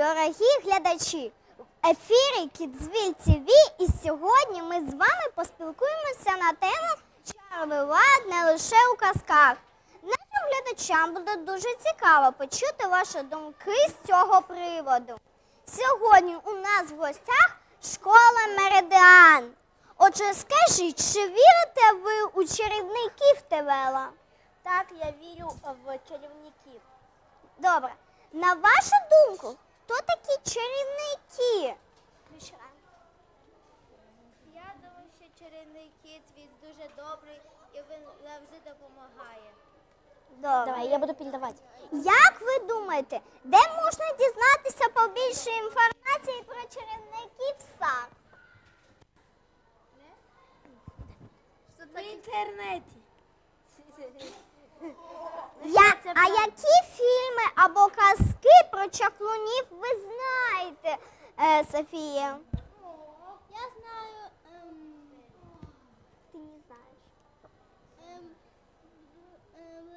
Дорогі глядачі, в ефірі Кідзвіль ТВ і сьогодні ми з вами поспілкуємося на тему чарувати не лише у казках. Нашим глядачам буде дуже цікаво почути ваші думки з цього приводу. Сьогодні у нас в гостях школа Меридіан. Отже, скажіть, чи вірите ви у чарівників Тевела? Так, я вірю в чарівників. Добре. На вашу думку, хто такі чарівники? Я думаю, що чарівників він дуже добрий і він завжди допомагає. Добре. я буду піддавати. Як ви думаєте, де можна дізнатися побільше інформації про чарівників сам? В інтернеті. Я, а які або казки про чаклунів ви знаєте, е, Софія? Я знаю ем, Ти не знаєш. ем, ем,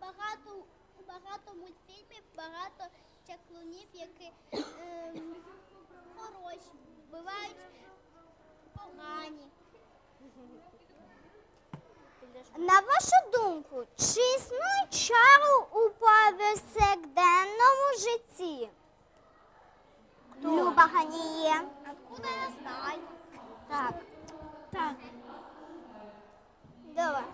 багато, багато мультфільмів, багато чаклунів, які ем, хороші, бувають погані. На вашу думку, чи існує Люба Ганія. Откуда я знаю? Так. Так. Добре.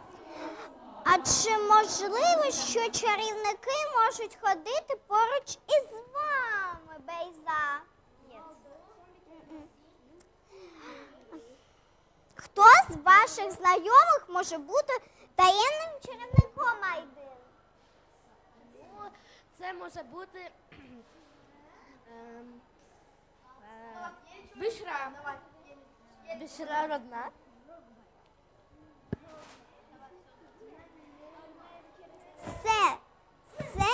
А чи можливо, що чарівники можуть ходити поруч із вами, Бейза? Ні. Хто з ваших знайомих може бути таємним чарівником Айдин? Це може бути ем, Бишра родна. Це, це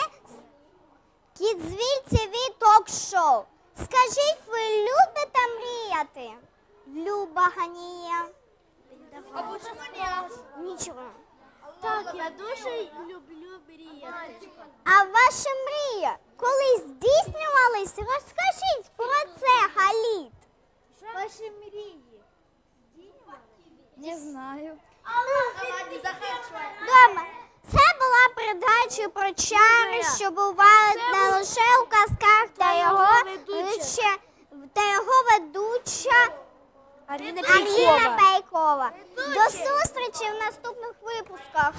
Кідзвіль ТВ ток-шоу. Скажіть, ви любите мріяти? Люба Ганія. Або Нічого. Так, я дуже люблю мріяти. А ваші мрії колись здійснювались? Розкажіть про це, Галіт. Ваші мрії. Не знаю. Дома. Це була передача про чари, що бувають не лише у казках, та його ведуча, та його ведуча Аріна Аліна Пейкова. До зустрічі в наступних випусках.